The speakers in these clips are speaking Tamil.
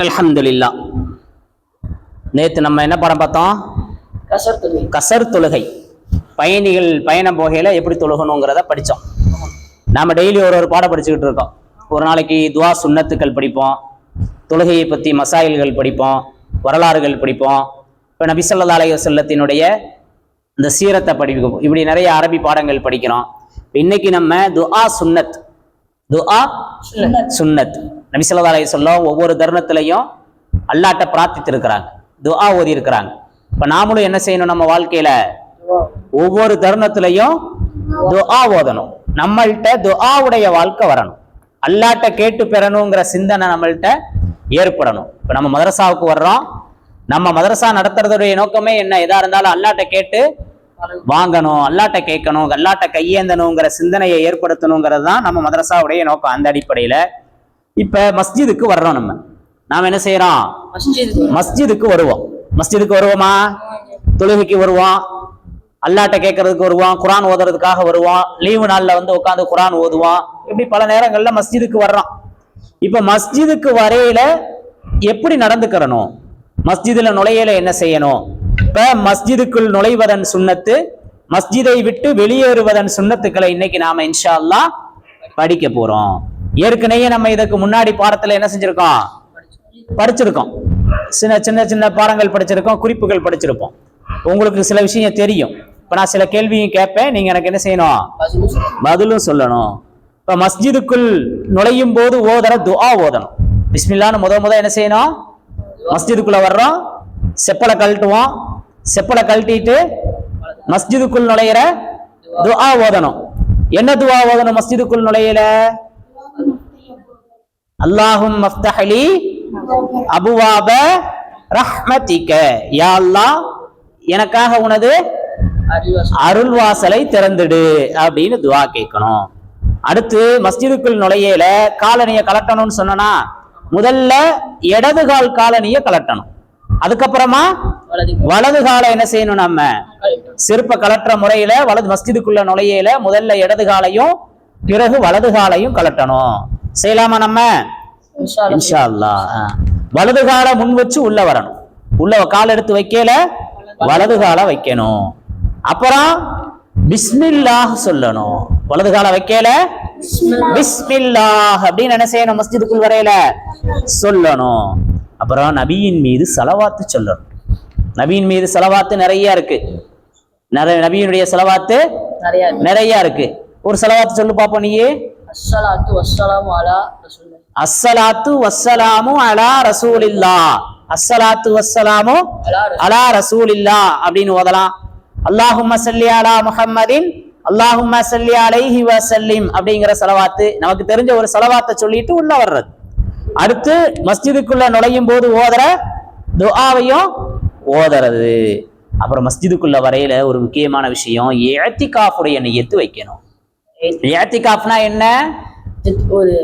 அல்ஹம்துலில்லா. நேத்து நம்ம என்ன படம் பார்த்தோம்? கசர் தொழில் கசர் தொழுகை. பயணிகள் பயணம் போகையில எப்படி தொழுகணுங்கிறத படித்தோம் நாம டெய்லி ஒரு ஒரு பாடம் படிச்சுக்கிட்டு இருக்கோம். ஒரு நாளைக்கு துவா சுன்னத்துக்கள் படிப்போம். தொழுகையை பற்றி மசாயில்கள் படிப்போம். வரலாறுகள் படிப்போம். இப்போ நபி ஸல்லல்லாஹு அலைஹி வஸல்லத்தினுடைய இந்த சீரத்தை படிப்போம் இப்படி நிறைய அரபி பாடங்கள் படிக்கிறோம். இன்னைக்கு நம்ம துஆ சுன்னத். துஆ சுன்னத். நபிசல்லா அலி சொல்லம் ஒவ்வொரு தருணத்திலையும் அல்லாட்ட பிரார்த்தித்திருக்கிறாங்க துஆ ஓதி இருக்கிறாங்க இப்போ நாமளும் என்ன செய்யணும் நம்ம வாழ்க்கையில? ஒவ்வொரு தருணத்திலையும் துஆ ஓதணும். நம்மள்ட்ட துஆவுடைய வாழ்க்கை வரணும். அல்லாட்ட கேட்டு பெறணுங்கிற சிந்தனை நம்மள்ட்ட ஏற்படணும். இப்போ நம்ம மதரசாவுக்கு வர்றோம். நம்ம மதரசா நடத்துறதுடைய நோக்கமே என்ன? எதா இருந்தாலும் அல்லாட்ட கேட்டு வாங்கணும் அல்லாட்ட கேட்கணும் அல்லாட்ட கையேந்தணுங்கிற சிந்தனையை ஏற்படுத்தணுங்கிறது தான் நம்ம மதரசாவுடைய நோக்கம். அந்த அடிப்படையில இப்ப மஸ்ஜிதுக்கு வர்றோம் நம்ம. நாம என்ன செய்யறோம்? மஸ்ஜித் மஸ்ஜிதுக்கு வருவோம். மஸ்ஜிதுக்கு வருவோமா? தொழுகைக்கு வருவோம். அல்லாட்ட கேட்கறதுக்கு வருவோம். குரான் ஓதுறதுக்காக வருவோம். லீவு நாள்ல வந்து உட்காந்து குரான் ஓதுவோம். இப்படி பல நேரங்கள்ல மஸ்ஜிதுக்கு வர்றோம். இப்ப மஸ்ஜிதுக்கு வரையில எப்படி நடந்துக்கிறணும்? மஸ்ஜிதுல நுழையில என்ன செய்யணும்? இப்ப மஸ்ஜிதுக்குள் நுழைவதன் சுன்னத்து மஸ்ஜிதை விட்டு வெளியேறுவதன் சுன்னத்துக்களை இன்னைக்கு நாம இன்ஷா அல்லாஹ் படிக்க போறோம். ஏற்கனவே நம்ம இதுக்கு முன்னாடி பாடத்துல என்ன செஞ்சிருக்கோம்? படிச்சிருக்கோம். சின்ன சின்ன சின்ன பாடங்கள் படிச்சிருக்கோம் குறிப்புகள் படிச்சிருப்போம். உங்களுக்கு சில விஷயம் தெரியும். இப்ப நான் சில கேள்வியும் கேட்பேன். நீங்க எனக்கு என்ன செய்யணும்? பதிலும் சொல்லணும். இப்ப மஸ்ஜிதுக்குள் நுழையும் போது ஓதுற துஆ ஓதணும். பிஸ்மில்லான்னு முத முத என்ன செய்யணும்? மஸ்ஜிதுக்குள்ள வர்றோம். செப்பலை கழட்டுவோம். செப்பலை கழட்டிட்டு மஸ்ஜிதுக்குள் நுழையிற துஆ ஓதணும். என்ன துஆ ஓதணும் மஸ்ஜிதுக்குள் நுழையில? அல்லாஹும் மஃப்தஹலி அபுவாப ரஹ்மதிக யா அல்லாஹ் எனக்காக உனது அருள்வாசலை திறந்துடு அப்படின்னு துவா கேட்கணும். அடுத்து மஸ்ஜிதுக்குள் நுழையல காலனியை கலட்டணும்னு சொன்னா முதல்ல இடது கால் காலனியை கலட்டணும். அதுக்கப்புறமா வலது காலை என்ன செய்யணும் நம்ம? செருப்ப கலட்டுற முறையில வலது மஸ்ஜிதுக்குள்ள நுழையல முதல்ல இடது காலையும் பிறகு வலது காலையும் கலட்டணும். செய்யலாமா நம்ம? இன்ஷா ஆ. வலது காலை முன் வச்சு உள்ள வரணும். உள்ள கால் எடுத்து வைக்கல வலது காலை வைக்கணும். அப்புறம் பிஸ்மில்லாஹ் சொல்லணும். வலது காலை வைக்கல பிஸ்மில்லாஹ் அப்படின்னு என்ன செய்யணும்? மஸ்ஜிதுக்குள் வரையில. சொல்லணும். அப்புறம் நபியின் மீது செலவாத்து சொல்லணும். நபியின் மீது செலவாத்து நிறைய இருக்கு. நிறைய நபியினுடைய செலவாத்து நிறைய இருக்கு. நிறைய இருக்கு. ஒரு செலவாத்து சொல்லு பாப்போம் நீயே. அஸ்ஸலாத்து வஸ்ஸலாமு அலா ரசூலில்லாஹ் அஸ்ஸலாத்து வஸ்ஸலாமு அலா ரசூலில்லா அஸ்ஸலாத்து வஸ்ஸலாமு அலா ரசூலில்லா அப்படின்னு ஓதலாம். அல்லாஹும்ம ஸல்லி அலா முஹம்மதின் அல்லாஹும்ம ஸல்லி அலைஹி வஸல்லிம் அப்படிங்கிற செலவாத்து. நமக்கு தெரிஞ்ச ஒரு செலவாத்தை சொல்லிட்டு உள்ள வர்றது. அடுத்து மஸ்ஜிதுக்குள்ள நுழையும் போது ஓதுற துஆவையும் ஓதுறது. அப்புறம் மஸ்ஜிதுக்குள்ள வரையில ஒரு முக்கியமான விஷயம் ஏத்திகாஃபுடைய நியத்து வைக்கணும். ஏத்திகாஃப்னா என்ன? ஒரு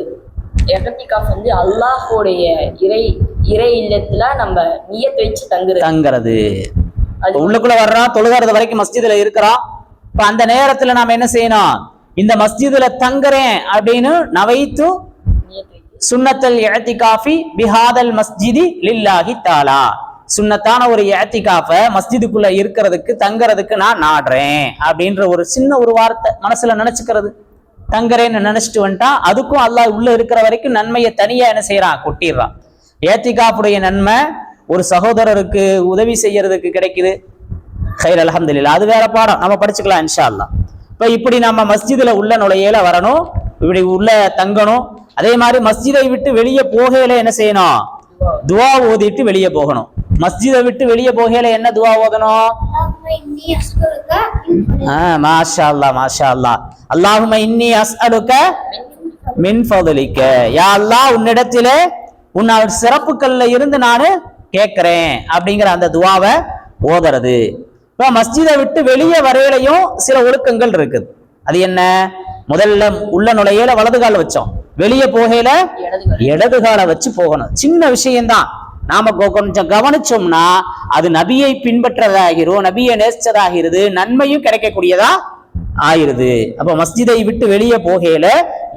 எகத்திகாஃப் வந்து அல்லாஹ்வுடைய இறை இறை இல்லத்துல நம்ம நியத் வச்சு தங்குறது. தங்குறது. உள்ளுக்குள்ள வர்றோம் தொழுகிறது வரைக்கும் மஸ்ஜிதுல இருக்கிறோம் இப்ப அந்த நேரத்துல நாம என்ன செய்யணும்? இந்த மஸ்ஜிதுல தங்குறேன் அப்படின்னு நவைத்து வைத்து. சுன்னத்தல் இஅத்திகாஃபி பிஹாதல் மஸ்ஜிதி லில்லாஹி தாலா சுண்ணத்தான ஒரு ஏத்திகாஃப மஸ்ஜிதுக்குள்ள இருக்கிறதுக்கு தங்குறதுக்கு நான் நாடுறேன் அப்படின்ற ஒரு சின்ன ஒரு வார்த்தை மனசுல நினைச்சுக்கிறது. தங்குறேன்னு நினைச்சிட்டு வந்துட்டா அதுக்கும் அல்லாஹ் உள்ள இருக்கிற வரைக்கும் நன்மையை தனியா என்ன செய்யறான் கொட்டிடுறான். ஏத்திகாப்புடைய நன்மை ஒரு சகோதரருக்கு உதவி செய்யறதுக்கு கிடைக்குது. ஹைர் அல்ஹம்துலில்லாஹ். அது வேற பாடம். நம்ம படிச்சுக்கலாம் இன்ஷா அல்லா இப்ப இப்படி நம்ம மஸ்ஜிதுல உள்ள நுழையில வரணும் இப்படி உள்ள தங்கணும். அதே மாதிரி மஸ்ஜிதை விட்டு வெளியே போகையில என்ன செய்யணும்? துவா ஓதிட்டு வெளியே போகணும். மஸ்ஜிதை விட்டு வெளியே போகையில என்ன துவா ஓதணும்? மாஷா அல்லாஹ் மாஷா அல்லா அல்லாஹும இன்னி அஸ்அலுக்க மின் ஃபதலிக்க. யா அல்லாஹ் உன்னிடத்திலே உன் அவர் இருந்து நான் கேட்கிறேன் அப்படிங்கிற அந்த துவாவை ஓதுறது. இப்போ மஸ்ஜிதை விட்டு வெளியே வரையிலையும் சில ஒழுக்கங்கள் இருக்குது. அது என்ன? முதல்ல உள்ள நுழையில வலது கால் வச்சோம். வெளியே போகையில இடது காலை வச்சு போகணும். சின்ன விஷயம்தான். நாம கொஞ்சம் கவனிச்சோம்னா அது நபியை பின்பற்றதாகிரும் நபியை நேசிச்சதாகிறது நன்மையும் கிடைக்கக்கூடியதா ஆயிருது அப்ப மஸ்ஜிதை விட்டு வெளியே போகையில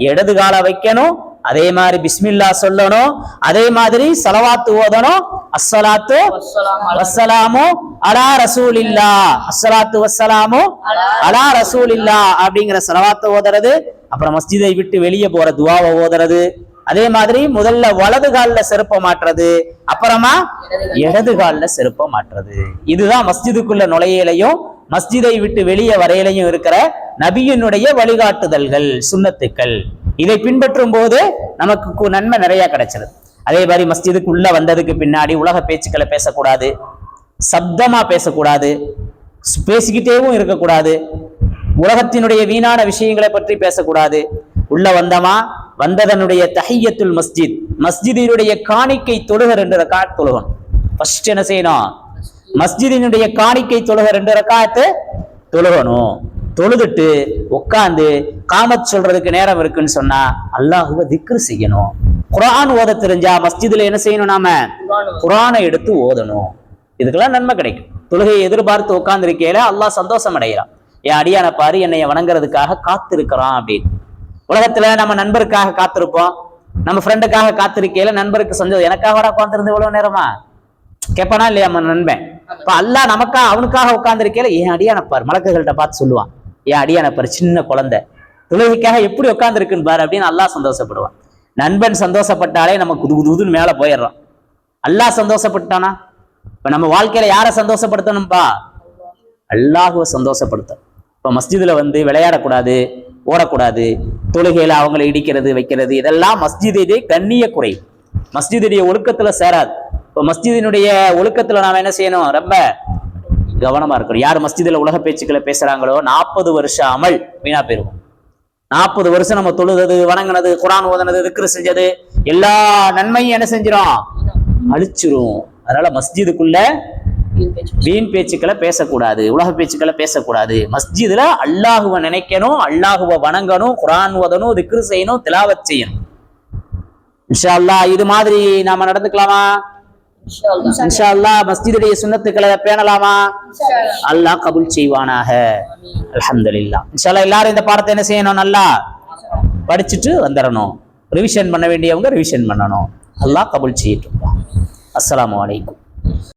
இடது காலை வைக்கணும் அதே மாதிரி பிஸ்மில்லா சொல்லணும் அதே மாதிரி சலவாத்து ஓதணும். அஸ்ஸலாத்து வஸ்ஸலாம் அலா ரசூல் இல்லா அஸ்ஸலாத்து வஸ்ஸலாமு அலா ரசூல் இல்லா அப்படிங்கிற சலவாத்து ஓதுறது அப்புறம் மஸ்ஜிதை விட்டு வெளியே போற துவாவை ஓதுறது. அதே மாதிரி முதல்ல வலது காலில் செருப்ப மாட்டுறது அப்புறமா இடது காலில் செருப்ப மாட்டுறது இதுதான் மஸ்ஜிதுக்குள்ள நுழையிலையும் மஸ்ஜிதை விட்டு வெளியே வரையிலையும் இருக்கிற நபியினுடைய வழிகாட்டுதல்கள் சுண்ணத்துக்கள். இதை பின்பற்றும் போது நமக்கு நன்மை நிறைய கிடைச்சிருது அதே மாதிரி மஸ்ஜிதுக்கு உள்ள வந்ததுக்கு பின்னாடி உலக பேச்சுக்களை பேசக்கூடாது சப்தமா பேசக்கூடாது பேசிக்கிட்டேவும் இருக்கக்கூடாது உலகத்தினுடைய வீணான விஷயங்களை பற்றி பேசக்கூடாது. உள்ள வந்தமா வந்ததனுடைய தஹியத்துல் மஸ்ஜித் மஸ்ஜிதினுடைய காணிக்கை தொழுகர் ரெண்டு ரக்காத் தொழுகணும். ஃபர்ஸ்ட் என்ன செய்யணும்? மஸ்ஜிதினுடைய காணிக்கை தொழுகர் ரெண்டு ரக்காத்து தொழுகணும். தொழுதுட்டு உட்காந்து காமத் சொல்றதுக்கு நேரம் இருக்குன்னு சொன்னா அல்லாஹுவ திக்ரு செய்யணும். குரான் ஓத தெரிஞ்சா மஸ்ஜிதுல என்ன செய்யணும் நாம? குரானை எடுத்து ஓதணும். இதுக்கெல்லாம் நன்மை கிடைக்கும். தொழுகையை எதிர்பார்த்து உட்கார்ந்திருக்கையில அல்லாஹ் சந்தோஷம் அடைகிறான் என் அடியான பாரு என்னைய வணங்குறதுக்காக காத்திருக்கிறான் அப்படின்னு. உலகத்துல நம்ம நண்பருக்காக காத்திருப்போம். நம்ம ஃப்ரெண்டுக்காக காத்திருக்கையில நண்பருக்கு சந்தோஷம் எனக்காக உட்காந்துருந்து இவ்வளவு நேரமா? கேட்பானா இல்லையா நம்ம நண்பன்? இப்ப அல்லாஹ் நமக்கா அவனுக்காக உட்காந்துருக்கையில என் அடியான மலக்குகள்கிட்ட பார்த்து சொல்லுவான். என் அடியானப்பார் சின்ன குழந்தை? தொழுகைக்காக எப்படி உட்காந்துருக்குன்னு பாரு அப்படின்னு அல்லா சந்தோஷப்படுவான். நண்பன் சந்தோஷப்பட்டாலே நம்ம குது குதுன்னு மேல போயிடுறோம். அல்லா சந்தோஷப்பட்டானா? இப்ப நம்ம வாழ்க்கையில யாரை சந்தோஷப்படுத்தணும்பா? அல்லாஹுவை சந்தோஷப்படுத்தணும் இப்ப மஸ்ஜிதுல வந்து விளையாடக்கூடாது ஓடக்கூடாது தொழுகையில் அவங்களை இடிக்கிறது வைக்கிறது இதெல்லாம் மஸ்ஜிதை கண்ணிய குறை. மஸ்ஜிதுடைய ஒழுக்கத்தில் சேராது. இப்போ மஸ்ஜிதினுடைய ஒழுக்கத்தில் நாம் என்ன செய்யணும்? ரொம்ப கவனமாக இருக்கணும். யார் மஸ்ஜிதில் உலக பேச்சுக்களை பேசுகிறாங்களோ நாற்பது வருஷம் அமல் வீணாக போயிருவோம் நாற்பது வருஷம் நம்ம தொழுதது வணங்குனது குரான் ஓதனது திக்ரு செஞ்சது எல்லா நன்மையும் என்ன செஞ்சிடும் அழிச்சிரும். அதனால மஸ்ஜிதுக்குள்ள வீண் பேச்சு வீண் பேச்சுக்களை பேசக்கூடாது. உலக பேச்சுக்களை பேசக்கூடாது. மஸ்ஜிதுல அல்லாஹுவை நினைக்கணும் அல்லாஹுவை வணங்கணும் குரான் ஓதணும் திக்ரு செய்யணும் திலாவத் செய்யணும். இன்ஷா அல்லாஹ் இது மாதிரி நாம நடந்துக்கலாமா? இன்ஷா மஸ்ஜிதுடைய சுன்னத்துக்களை பேணலாமா? அல்லாஹ் கபூல் செய்வானாக. அல்ஹம்துலில்லாஹ். இன்ஷா அல்லாஹ் எல்லாரும் இந்த பாடத்தை என்ன செய்யணும் நல்லா? படிச்சுட்டு வந்துடணும். ரிவிஷன் பண்ண வேண்டியவங்க ரிவிஷன் பண்ணணும். அல்லாஹ் கபூல் செய்யட்டும். அஸ்ஸலாமு அலைக்கும்.